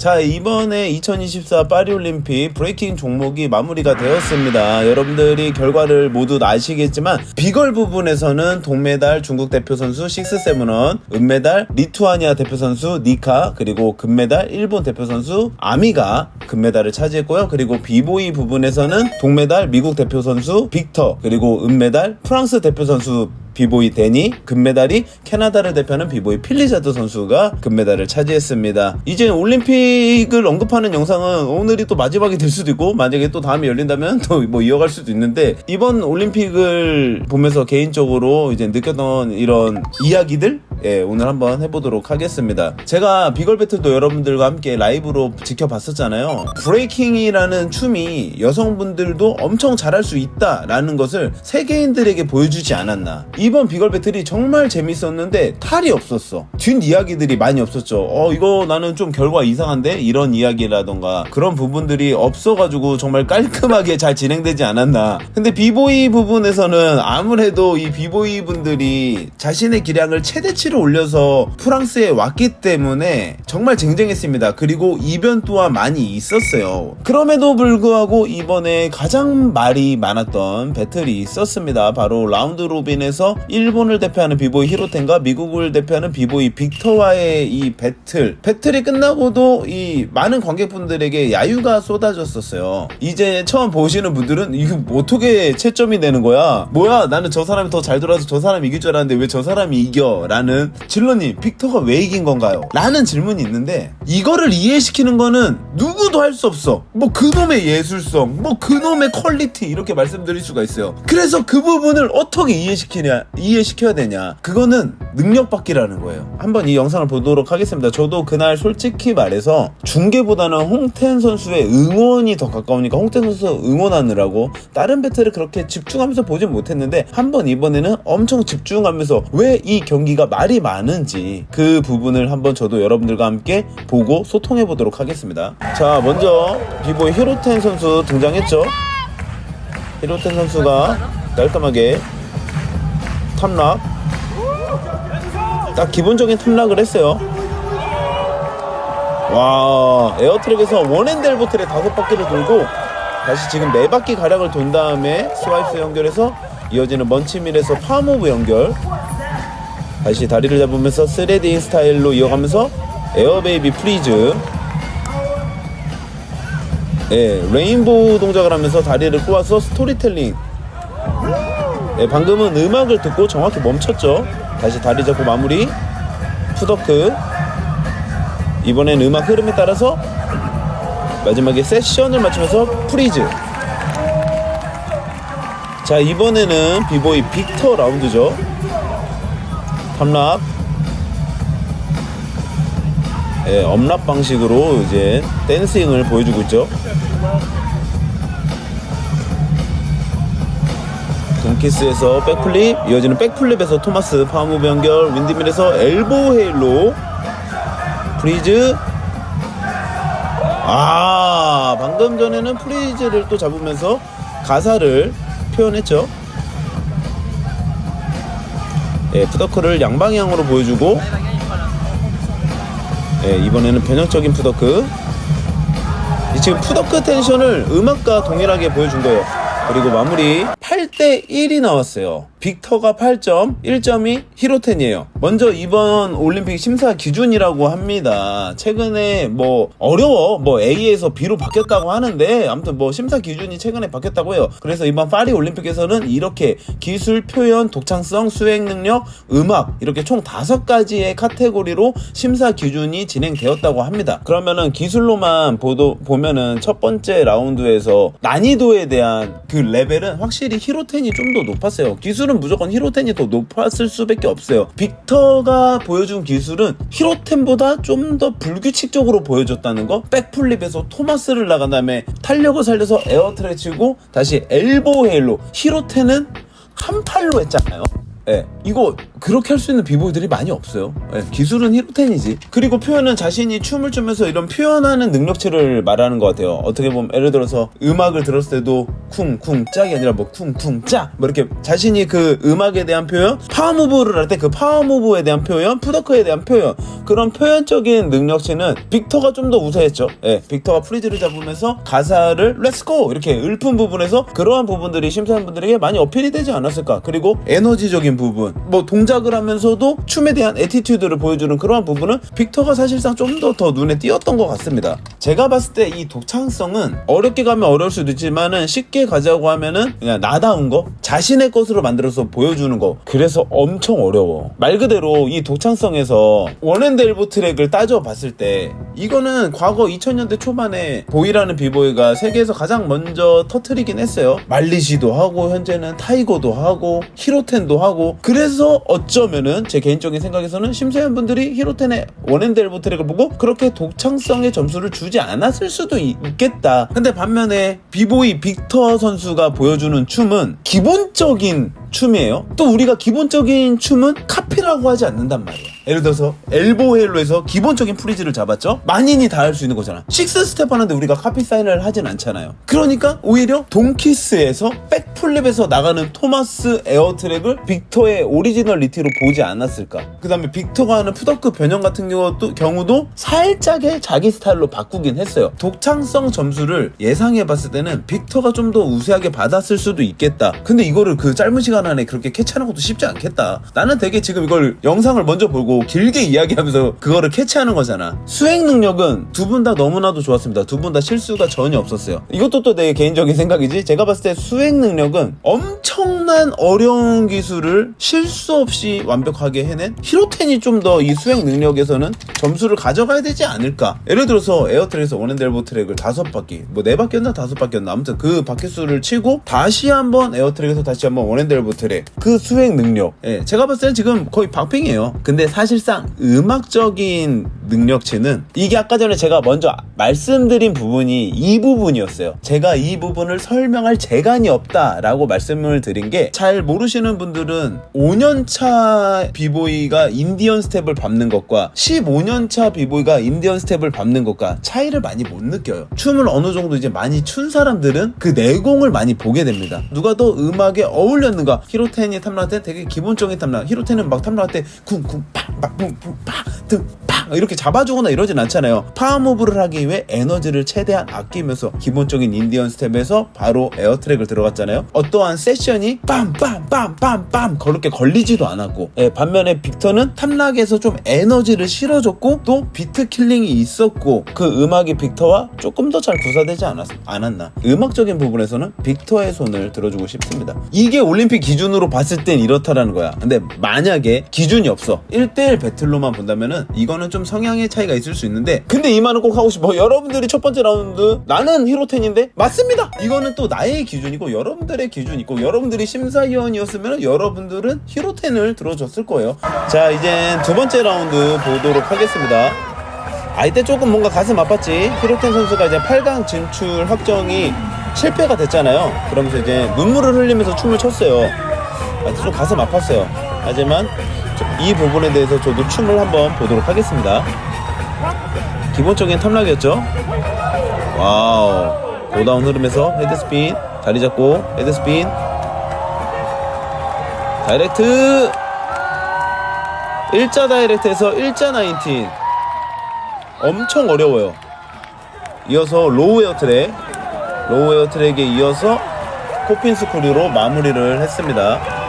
자, 이번에 2024 파리올림픽 브레이킹 종목이 마무리가 되었습니다. 여러분들이 결과를 모두 아시겠지만, 비걸 부분에서는 동메달 중국 대표 선수 식스 세븐원, 은메달 리투아니아 대표 선수 니카, 그리고 금메달 일본 대표 선수 아미가 금메달을 차지했고요. 그리고 비보이 부분에서는 동메달 미국 대표 선수 빅터, 그리고 은메달 프랑스 대표 선수 비보이 데니 금메달이 캐나다를 대표하는 비보이 필리자드 선수가 금메달을 차지했습니다. 이제 올림픽을 언급하는 영상은 오늘이 또 마지막이 될 수도 있고 만약에 또 다음에 열린다면 또 뭐 이어갈 수도 있는데 이번 올림픽을 보면서 개인적으로 이제 느꼈던 이런 이야기들 예, 오늘 한번 해보도록 하겠습니다. 제가 비걸 배틀도 여러분들과 함께 라이브로 지켜봤었잖아요. 브레이킹이라는 춤이 여성분들도 엄청 잘할 수 있다라는 것을 세계인들에게 보여주지 않았나. 이번 비걸 배틀이 정말 재밌었는데 탈이 없었어. 뒷 이야기들이 많이 없었죠. 어, 이거 나는 좀 결과 이상한데? 이런 이야기라던가 그런 부분들이 없어가지고 정말 깔끔하게 잘 진행되지 않았나. 근데 비보이 부분에서는 아무래도 이 비보이 분들이 자신의 기량을 최대치로 올려서 프랑스에 왔기 때문에 정말 쟁쟁했습니다. 그리고 이변 또한 많이 있었어요. 그럼에도 불구하고 이번에 가장 말이 많았던 배틀이 있었습니다. 바로 라운드 로빈에서 일본을 대표하는 비보이 히로텐과 미국을 대표하는 비보이 빅터와의 이 배틀. 배틀이 끝나고도 이 많은 관객분들에게 야유가 쏟아졌었어요. 이제 처음 보시는 분들은 이거 어떻게 채점이 되는 거야? 뭐야? 나는 저 사람이 더 잘 돌아서 저 사람이 이길 줄 알았는데 왜 저 사람이 이겨? 라는 질러님, 빅터가 왜 이긴 건가요? 라는 질문이 있는데 이거를 이해시키는 거는 누구도 할 수 없어. 뭐 그놈의 예술성, 뭐 그놈의 퀄리티 이렇게 말씀드릴 수가 있어요. 그래서 그 부분을 어떻게 이해시키냐, 이해시켜야 되냐? 그거는 능력받기라는 거예요. 한번 이 영상을 보도록 하겠습니다. 저도 그날 솔직히 말해서 중계보다는 홍텐 선수의 응원이 더 가까우니까 홍텐 선수 응원하느라고 다른 배틀을 그렇게 집중하면서 보진 못했는데 한번 이번에는 엄청 집중하면서 왜 이 경기가 말이 많은지 그 부분을 한번 저도 여러분들과 함께 보고 소통해 보도록 하겠습니다. 자, 먼저 비보이 히로텐 선수 등장했죠. 히로텐 선수가 깔끔하게 탑락. 딱 기본적인 탑락을 했어요. 와 에어트랙에서 원앤델보틀에 다섯 바퀴를 돌고 다시 지금 네 바퀴 가량을 돈 다음에 스와이프 연결해서 이어지는 먼치밀에서 파무브 연결. 다시 다리를 잡으면서 스레딩 스타일로 이어가면서 에어베이비 프리즈. 예, 레인보우 동작을 하면서 다리를 꼬아서 스토리텔링 예, 방금은 음악을 듣고 정확히 멈췄죠. 다시 다리 잡고 마무리. 푸더크. 이번엔 음악 흐름에 따라서 마지막에 세션을 맞추면서 프리즈. 자 이번에는 비보이 빅터 라운드죠. 탑랍 예, 엄랍 방식으로 이제 댄싱을 보여주고 있죠 돈키스에서 백플립 이어지는 백플립에서 토마스 파무브 연결 윈디밀에서 엘보 헤일로 프리즈. 아 방금 전에는 프리즈를 또 잡으면서 가사를 표현했죠. 예, 푸더크를 양방향으로 보여주고 예, 이번에는 변형적인 푸더크. 이 지금 푸더크 텐션을 음악과 동일하게 보여준 거예요. 그리고 마무리 8대 1이 나왔어요. 빅터가 8점, 1점이 히로텐이에요. 먼저 이번 올림픽 심사 기준이라고 합니다. 최근에 뭐 어려워. 뭐 A에서 B로 바뀌었다고 하는데 아무튼 뭐 심사 기준이 최근에 바뀌었다고 해요. 그래서 이번 파리 올림픽에서는 이렇게 기술, 표현, 독창성, 수행 능력, 음악 이렇게 총 다섯 가지의 카테고리로 심사 기준이 진행되었다고 합니다. 그러면은 기술로만 보도 보면은 첫 번째 라운드에서 난이도에 대한 그 레벨은 확실히 히로텐이 좀 더 높았어요. 기술 은 무조건 히로텐이 더 높았을 수밖에 없어요. 빅터가 보여준 기술은 히로텐보다 좀 더 불규칙적으로 보여줬다는 거. 백플립에서 토마스를 나간 다음에 탄력을 살려서 에어트랙 치고 다시 엘보 헤일로 히로텐은 한 팔로 했잖아요. 예, 이거 그렇게 할 수 있는 비보이들이 많이 없어요. 예, 기술은 히로텐이지. 그리고 표현은 자신이 춤을 추면서 이런 표현하는 능력치를 말하는 것 같아요. 어떻게 보면 예를 들어서 음악을 들었을 때도 쿵쿵 짝이 아니라 뭐 쿵쿵 짝, 뭐 이렇게 자신이 그 음악에 대한 표현, 파워무브를 할 때 그 파워무브에 대한 표현, 푸더크에 대한 표현, 그런 표현적인 능력치는 빅터가 좀 더 우세했죠. 예, 빅터가 프리즈를 잡으면서 가사를 렛츠고 이렇게 읊은 부분에서 그러한 부분들이 심사위원분들에게 많이 어필이 되지 않았을까. 그리고 에너지적인 부분, 뭐 동작을 하면서도 춤에 대한 에티튜드를 보여주는 그러한 부분은 빅터가 사실상 좀 더 더 눈에 띄었던 것 같습니다. 제가 봤을 때 이 독창성은 어렵게 가면 어려울 수도 있지만은 쉽게 가자고 하면은 그냥 나다운 거, 자신의 것으로 만들어서 보여주는 거. 그래서 엄청 어려워. 말 그대로 이 독창성에서 원앤드 엘보 트랙을 따져봤을 때 이거는 과거 2000년대 초반에 보이라는 비보이가 세계에서 가장 먼저 터트리긴 했어요. 말리시도 하고 현재는 타이거도 하고 히로텐도 하고 그래서 어쩌면은 제 개인적인 생각에서는 심사위원 분들이 히로텐의 원앤드 엘보 트랙을 보고 그렇게 독창성의 점수를 주지 않았을 수도 있- 있겠다. 근데 반면에 비보이 빅터 선수가 보여주는 춤은 기본적인 춤이에요. 또 우리가 기본적인 춤은 카피라고 하지 않는단 말이야. 예를 들어서 엘보 헤일로에서 기본적인 프리즈를 잡았죠? 만인이 다 할 수 있는 거잖아. 식스 스텝 하는데 우리가 카피 사인을 하진 않잖아요. 그러니까 오히려 돈키스에서 백플립에서 나가는 토마스 에어 트랙을 빅터의 오리지널 리티로 보지 않았을까? 그 다음에 빅터가 하는 푸더크 변형 같은 경우도, 경우도 살짝의 자기 스타일로 바꾸긴 했어요. 독창성 점수를 예상해 봤을 때는 빅터가 좀 더 우세하게 받았을 수도 있겠다. 근데 이거를 그 짧은 시간 안에 그렇게 캐치하는 것도 쉽지 않겠다. 나는 되게 지금 이걸 영상을 먼저 보고 길게 이야기하면서 그거를 캐치하는 거잖아. 수행 능력은 두 분 다 너무나도 좋았습니다. 두 분 다 실수가 전혀 없었어요. 이것도 또 내 개인적인 생각이지. 제가 봤을 때 수행 능력은 엄청난 어려운 기술을 실수 없이 완벽하게 해낸 히로텐이 좀 더 이 수행 능력에서는 점수를 가져가야 되지 않을까. 예를 들어서 에어트랙에서 원앤델보 트랙을 다섯 바퀴, 뭐 네 바퀴였나 다섯 바퀴였나 아무튼 그 바퀴 수를 치고 다시 한번 에어트랙에서 다시 한번 원앤델보 트랙 그 수행 능력. 예, 제가 봤을 때는 지금 거의 박빙이에요. 근데 사실상 음악적인 능력치는 이게 아까 전에 제가 먼저 말씀드린 부분이 이 부분이었어요. 제가 이 부분을 설명할 재간이 없다라고 말씀을 드린 게 잘 모르시는 분들은 5년차 비보이가 인디언 스텝을 밟는 것과 15년차 비보이가 인디언 스텝을 밟는 것과 차이를 많이 못 느껴요. 춤을 어느 정도 이제 많이 춘 사람들은 그 내공을 많이 보게 됩니다. 누가 더 음악에 어울렸는가? 히로텐이 때 되게 기본적인 탐락. 히로텐은 막때 쿵쿵 팍 막 쿵쿵 팍등팍 이렇게 잡아주거나 이러진 않잖아요. 파워무브를 하기 위해 에너지를 최대한 아끼면서 기본적인 인디언 스텝에서 바로 에어트랙을 들어갔잖아요. 어떠한 세션이 빰빰빰빰빰 그렇게 걸리지도 않았고 예, 반면에 빅터는 탐락에서 좀 에너지를 실어줬고 또 비트 킬링이 있었고 그 음악이 빅터와 조금 더 잘 구사되지 않았, 않았나 음악적인 부분에서는 빅터의 손을 들어주고 싶습니다 이게 올림픽 기준으로 봤을 땐 이렇다라는 거야 근데 만약에 기준이 없어 1대1 배틀로만 본다면은 이거는 좀 성향의 차이가 있을 수 있는데 근데 이 말은 꼭 하고 싶어. 여러분들이 첫 번째 라운드 나는 히로텐인데? 맞습니다! 이거는 또 나의 기준이고 여러분들의 기준이 있고 여러분들이 심사위원이었으면 여러분들은 히로텐을 들어줬을 거예요. 자 이제 두 번째 라운드 보도록 하겠습니다. 아 이때 조금 뭔가 가슴 아팠지? 히로텐 선수가 이제 8강 진출 확정이 실패가 됐잖아요. 그러면서 이제 눈물을 흘리면서 춤을 췄어요. 아, 좀 가슴 아팠어요. 하지만 저- 이 부분에 대해서 저도 춤을 한번 보도록 하겠습니다. 기본적인 탐락이었죠? 와우. 고다운 흐름에서 헤드스핀. 자리 잡고 헤드스핀. 다이렉트. 일자 다이렉트에서 일자 나인틴. 엄청 어려워요. 이어서 로우 에어 트랙, 로우 에어 트랙에 이어서 코핀 스크류로 마무리를 했습니다.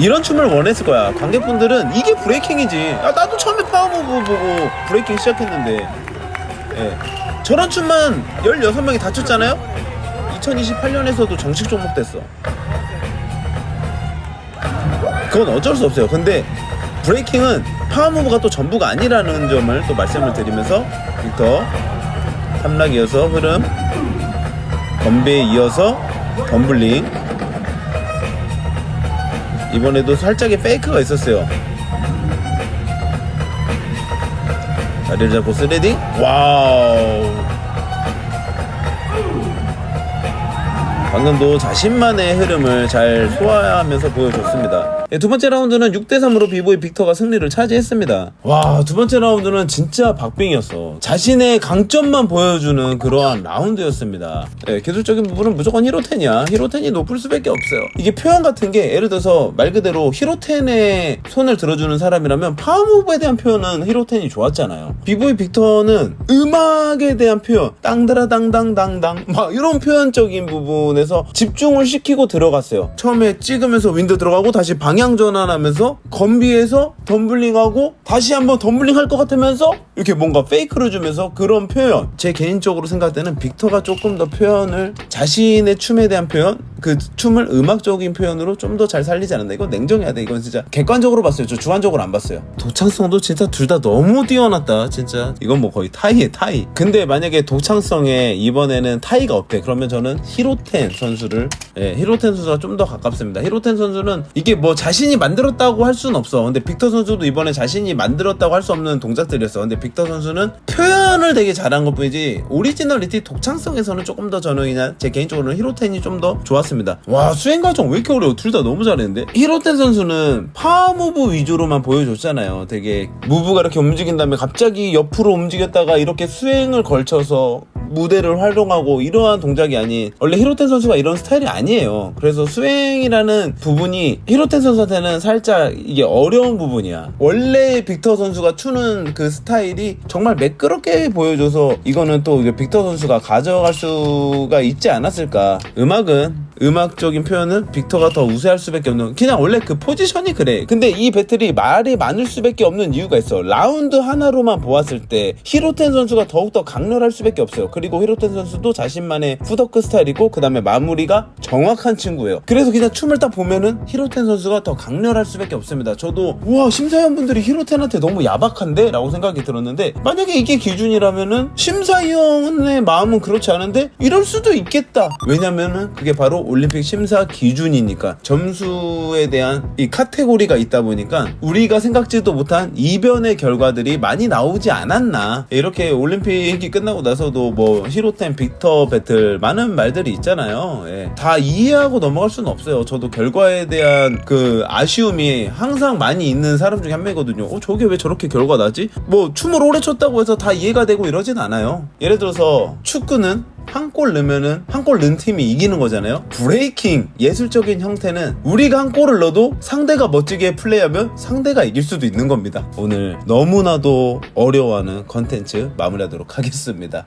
이런 춤을 원했을 거야. 관객분들은 이게 브레이킹이지. 아, 나도 처음에 파워무브 보고 브레이킹 시작했는데. 예. 저런 춤만 16명이 다 췄잖아요? 2028년에서도 정식 종목 됐어. 그건 어쩔 수 없어요. 근데 브레이킹은 파워무브가 또 전부가 아니라는 점을 또 말씀을 드리면서 빅터 탐락 이어서 흐름 건배에 이어서 덤블링 이번에도 살짝의 페이크가 있었어요. 자리를 잡고 스레딩? 와우. 방금도 자신만의 흐름을 잘 소화하면서 보여줬습니다. 예, 두 번째 라운드는 6대3으로 비보이 빅터가 승리를 차지했습니다. 와, 두 번째 라운드는 진짜 박빙이었어. 자신의 강점만 보여주는 그러한 라운드였습니다. 예, 기술적인 부분은 무조건 히로텐이야. 히로텐이 높을 수밖에 없어요. 이게 표현 같은 게 예를 들어서 말 그대로 히로텐의 손을 들어주는 사람이라면 파워무브에 대한 표현은 히로텐이 좋았잖아요. 비보이 빅터는 음악에 대한 표현, 땅드라당당당당 막 이런 표현적인 부분에서 집중을 시키고 들어갔어요. 처음에 찍으면서 윈드 들어가고 다시 방향 전환하면서 건비에서 덤블링하고 다시 한번 덤블링 할 것 같으면서 이렇게 뭔가 페이크를 주면서 그런 표현. 제 개인적으로 생각할 때는 빅터가 조금 더 표현을 자신의 춤에 대한 표현, 그 춤을 음악적인 표현으로 좀 더 잘 살리지 않았나. 이건 냉정해야 돼. 이건 진짜 객관적으로 봤어요. 저 주관적으로 안 봤어요. 도창성도 진짜 둘 다 너무 뛰어났다. 진짜 이건 뭐 거의 타이에 타이. 근데 만약에 도창성에 이번에는 타이가 없대. 그러면 저는 히로텐 선수를 예, 히로텐 선수가 좀 더 가깝습니다. 히로텐 선수는 이게 뭐 자신이 만들었다고 할 수는 없어. 근데 빅터 선수도 이번에 자신이 만들었다고 할 수 없는 동작들이었어. 근데 빅터 선수는 표현을 되게 잘한 것 뿐이지 오리지널리티 독창성에서는 조금 더 저는 그냥 제 개인적으로는 히로텐이 좀 더 좋았습니다. 와 수행 과정 왜 이렇게 어려워? 둘 다 너무 잘했는데 히로텐 선수는 파워 무브 위주로만 보여줬잖아요. 되게 무브가 이렇게 움직인 다음에 갑자기 옆으로 움직였다가 이렇게 수행을 걸쳐서 무대를 활용하고 이러한 동작이 아닌 원래 히로텐 선수가 이런 스타일이 아니에요. 그래서 수행이라는 부분이 히로텐 선수한테는 살짝 이게 어려운 부분이야. 원래 빅터 선수가 추는 그 스타일이 정말 매끄럽게 보여줘서 이거는 또 빅터 선수가 가져갈 수가 있지 않았을까. 음악은 음악적인 표현은 빅터가 더 우세할 수밖에 없는 그냥 원래 그 포지션이 그래. 근데 이 배틀이 말이 많을 수밖에 없는 이유가 있어. 라운드 하나로만 보았을 때 히로텐 선수가 더욱더 강렬할 수밖에 없어요. 그리고 히로텐 선수도 자신만의 푸더크 스타일이고 그 다음에 마무리가 정확한 친구예요. 그래서 그냥 춤을 딱 보면은 히로텐 선수가 더 강렬할 수밖에 없습니다. 저도 우와 심사위원분들이 히로텐한테 너무 야박한데? 라고 생각이 들었는데 만약에 이게 기준이라면은 심사위원의 마음은 그렇지 않은데 이럴 수도 있겠다. 왜냐면은 그게 바로 올림픽 심사 기준이니까 점수에 대한 이 카테고리가 있다 보니까 우리가 생각지도 못한 이변의 결과들이 많이 나오지 않았나. 이렇게 올림픽이 끝나고 나서도 뭐 히로텐 빅터 배틀 많은 말들이 있잖아요. 예. 다 이해하고 넘어갈 수는 없어요. 저도 결과에 대한 그 아쉬움이 항상 많이 있는 사람 중에 한 명이거든요. 어 저게 왜 저렇게 결과 나지? 뭐 춤을 오래 췄다고 해서 다 이해가 되고 이러진 않아요. 예를 들어서 축구는 한 골 넣으면은 한 골 넣은 팀이 이기는 거잖아요. 브레이킹 예술적인 형태는 우리가 한 골을 넣어도 상대가 멋지게 플레이하면 상대가 이길 수도 있는 겁니다. 오늘 너무나도 어려워하는 컨텐츠 마무리하도록 하겠습니다.